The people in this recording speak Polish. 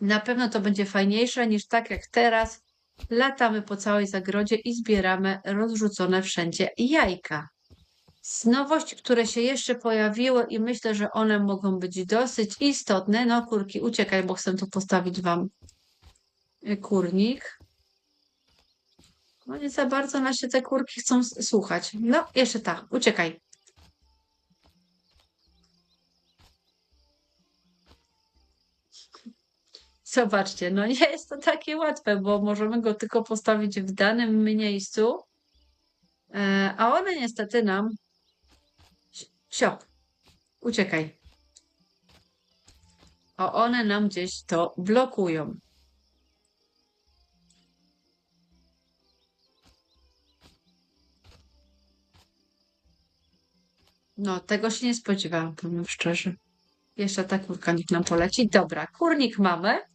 Na pewno to będzie fajniejsze niż tak jak teraz. Latamy po całej zagrodzie i zbieramy rozrzucone wszędzie jajka. Z nowości, które się jeszcze pojawiły i myślę, że one mogą być dosyć istotne. No kurki, uciekaj, bo chcę tu postawić wam y, kurnik. No nie za bardzo nasze te kurki chcą słuchać. No, jeszcze tak, uciekaj. Zobaczcie, no nie jest to takie łatwe, bo możemy go tylko postawić w danym miejscu, e, a one niestety nam... Siop, uciekaj. A one nam gdzieś to blokują. No, tego się nie spodziewałam, powiem szczerze. Jeszcze ta kurka niech nam poleci. Dobra, kurnik mamy.